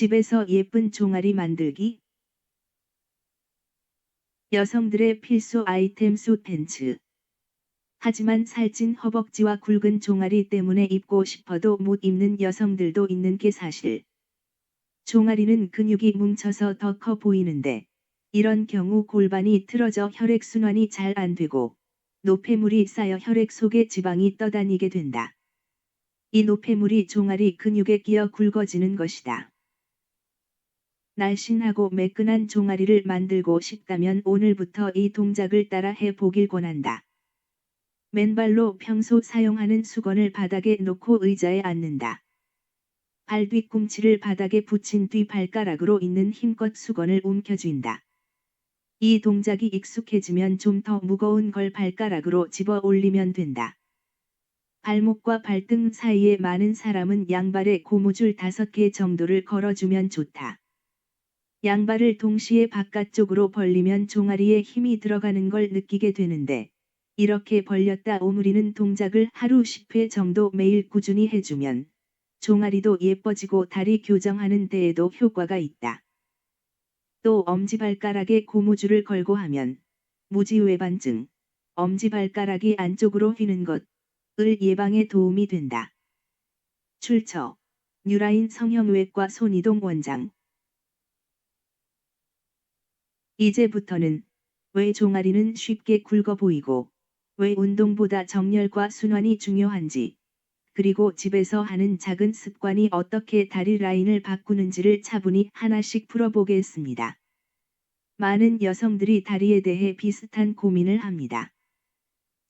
집에서 예쁜 종아리 만들기 여성들의 필수 아이템 수 팬츠 하지만 살찐 허벅지와 굵은 종아리 때문에 입고 싶어도 못 입는 여성들도 있는 게 사실. 종아리는 근육이 뭉쳐서 더 커 보이는데 이런 경우 골반이 틀어져 혈액순환이 잘 안 되고 노폐물이 쌓여 혈액 속에 지방이 떠다니게 된다. 이 노폐물이 종아리 근육에 끼어 굵어지는 것이다. 날씬하고 매끈한 종아리를 만들고 싶다면 오늘부터 이 동작을 따라 해 보길 권한다. 맨발로 평소 사용하는 수건을 바닥에 놓고 의자에 앉는다. 발 뒤꿈치를 바닥에 붙인 뒤 발가락으로 있는 힘껏 수건을 움켜쥔다. 이 동작이 익숙해지면 좀 더 무거운 걸 발가락으로 집어 올리면 된다. 발목과 발등 사이에 많은 사람은 양발에 고무줄 5개 정도를 걸어주면 좋다. 양발을 동시에 바깥쪽으로 벌리면 종아리에 힘이 들어가는 걸 느끼게 되는데 이렇게 벌렸다 오므리는 동작을 하루 10회 정도 매일 꾸준히 해주면 종아리도 예뻐지고 다리 교정하는 데에도 효과가 있다. 또 엄지발가락에 고무줄을 걸고 하면 무지외반증, 엄지발가락이 안쪽으로 휘는 것을 예방에 도움이 된다. 출처 뉴라인 성형외과 손이동 원장 이제부터는 왜 종아리는 쉽게 굵어 보이고 왜 운동보다 정렬과 순환이 중요한지 그리고 집에서 하는 작은 습관이 어떻게 다리 라인을 바꾸는지를 차분히 하나씩 풀어보겠습니다. 많은 여성들이 다리에 대해 비슷한 고민을 합니다.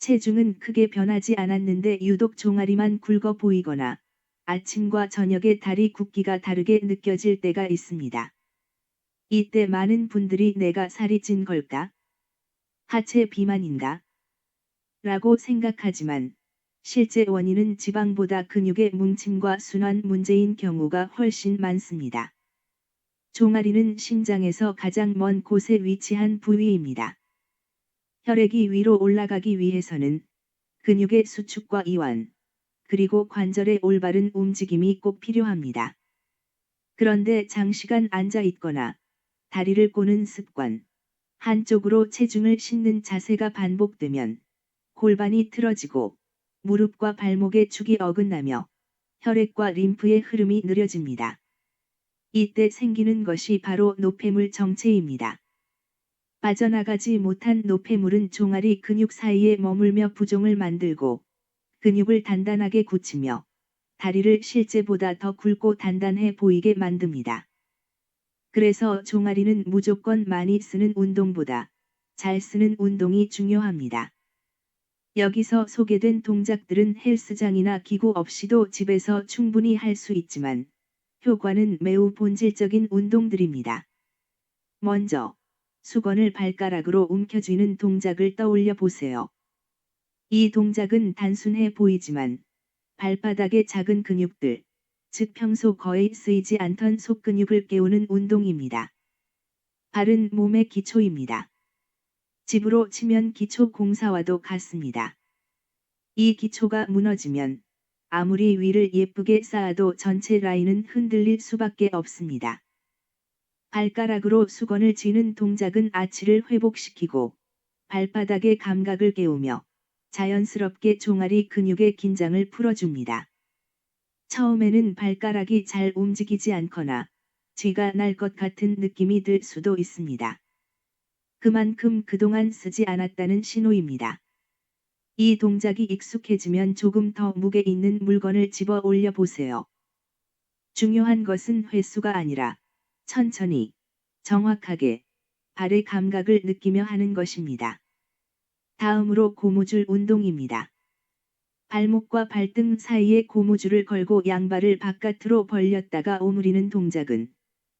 체중은 크게 변하지 않았는데 유독 종아리만 굵어 보이거나 아침과 저녁에 다리 굵기가 다르게 느껴질 때가 있습니다. 이때 많은 분들이 내가 살이 찐 걸까? 하체 비만인가? 라고 생각하지만 실제 원인은 지방보다 근육의 뭉침과 순환 문제인 경우가 훨씬 많습니다. 종아리는 심장에서 가장 먼 곳에 위치한 부위입니다. 혈액이 위로 올라가기 위해서는 근육의 수축과 이완, 그리고 관절의 올바른 움직임이 꼭 필요합니다. 그런데 장시간 앉아 있거나 다리를 꼬는 습관, 한쪽으로 체중을 싣는 자세가 반복되면 골반이 틀어지고 무릎과 발목의 축이 어긋나며 혈액과 림프의 흐름이 느려집니다. 이때 생기는 것이 바로 노폐물 정체입니다. 빠져나가지 못한 노폐물은 종아리 근육 사이에 머물며 부종을 만들고 근육을 단단하게 굳히며 다리를 실제보다 더 굵고 단단해 보이게 만듭니다. 그래서 종아리는 무조건 많이 쓰는 운동보다 잘 쓰는 운동이 중요합니다. 여기서 소개된 동작들은 헬스장이나 기구 없이도 집에서 충분히 할 수 있지만 효과는 매우 본질적인 운동들입니다. 먼저 수건을 발가락으로 움켜쥐는 동작을 떠올려 보세요. 이 동작은 단순해 보이지만 발바닥의 작은 근육들, 즉 평소 거의 쓰이지 않던 속근육을 깨우는 운동입니다. 발은 몸의 기초입니다. 집으로 치면 기초 공사와도 같습니다. 이 기초가 무너지면 아무리 위를 예쁘게 쌓아도 전체 라인은 흔들릴 수밖에 없습니다. 발가락으로 수건을 쥐는 동작은 아치를 회복시키고 발바닥의 감각을 깨우며 자연스럽게 종아리 근육의 긴장을 풀어줍니다. 처음에는 발가락이 잘 움직이지 않거나 쥐가 날 것 같은 느낌이 들 수도 있습니다. 그만큼 그동안 쓰지 않았다는 신호입니다. 이 동작이 익숙해지면 조금 더 무게 있는 물건을 집어 올려 보세요. 중요한 것은 횟수가 아니라 천천히, 정확하게, 발의 감각을 느끼며 하는 것입니다. 다음으로 고무줄 운동입니다. 발목과 발등 사이에 고무줄을 걸고 양발을 바깥으로 벌렸다가 오므리는 동작은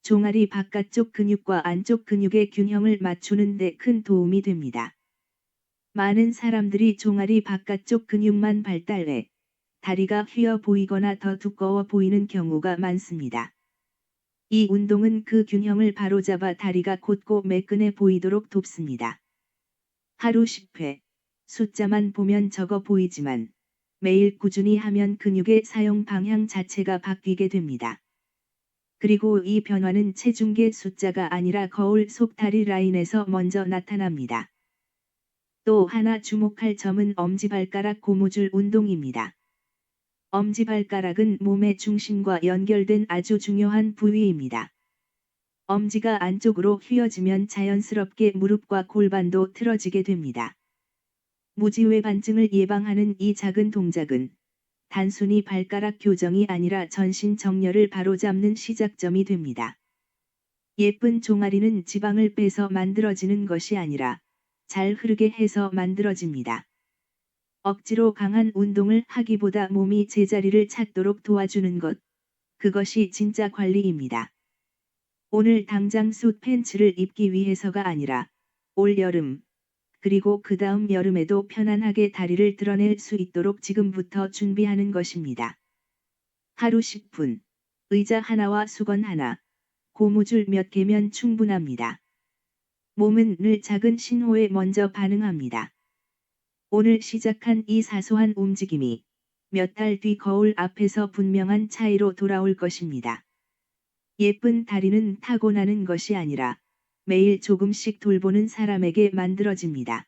종아리 바깥쪽 근육과 안쪽 근육의 균형을 맞추는 데 큰 도움이 됩니다. 많은 사람들이 종아리 바깥쪽 근육만 발달해 다리가 휘어 보이거나 더 두꺼워 보이는 경우가 많습니다. 이 운동은 그 균형을 바로잡아 다리가 곧고 매끈해 보이도록 돕습니다. 하루 10회, 숫자만 보면 적어 보이지만 매일 꾸준히 하면 근육의 사용 방향 자체가 바뀌게 됩니다. 그리고 이 변화는 체중계 숫자가 아니라 거울 속 다리 라인에서 먼저 나타납니다. 또 하나 주목할 점은 엄지발가락 고무줄 운동입니다. 엄지발가락은 몸의 중심과 연결된 아주 중요한 부위입니다. 엄지가 안쪽으로 휘어지면 자연스럽게 무릎과 골반도 틀어지게 됩니다. 무지외 반증을 예방하는 이 작은 동작은 단순히 발가락 교정이 아니라 전신 정렬을 바로잡는 시작점이 됩니다. 예쁜 종아리는 지방을 빼서 만들어지는 것이 아니라 잘 흐르게 해서 만들어집니다. 억지로 강한 운동을 하기보다 몸이 제자리를 찾도록 도와주는 것. 그것이 진짜 관리입니다. 오늘 당장 숏 팬츠를 입기 위해서가 아니라 올 여름 그리고 그 다음 여름에도 편안하게 다리를 드러낼 수 있도록 지금부터 준비하는 것입니다. 하루 10분, 의자 하나와 수건 하나, 고무줄 몇 개면 충분합니다. 몸은 늘 작은 신호에 먼저 반응합니다. 오늘 시작한 이 사소한 움직임이 몇 달 뒤 거울 앞에서 분명한 차이로 돌아올 것입니다. 예쁜 다리는 타고나는 것이 아니라 매일 조금씩 돌보는 사람에게 만들어집니다.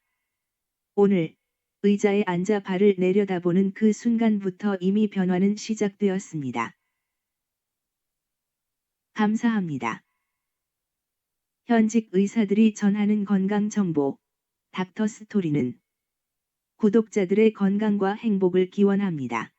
오늘 의자에 앉아 발을 내려다보는 그 순간부터 이미 변화는 시작되었습니다. 감사합니다. 현직 의사들이 전하는 건강 정보, 닥터 스토리는 구독자들의 건강과 행복을 기원합니다.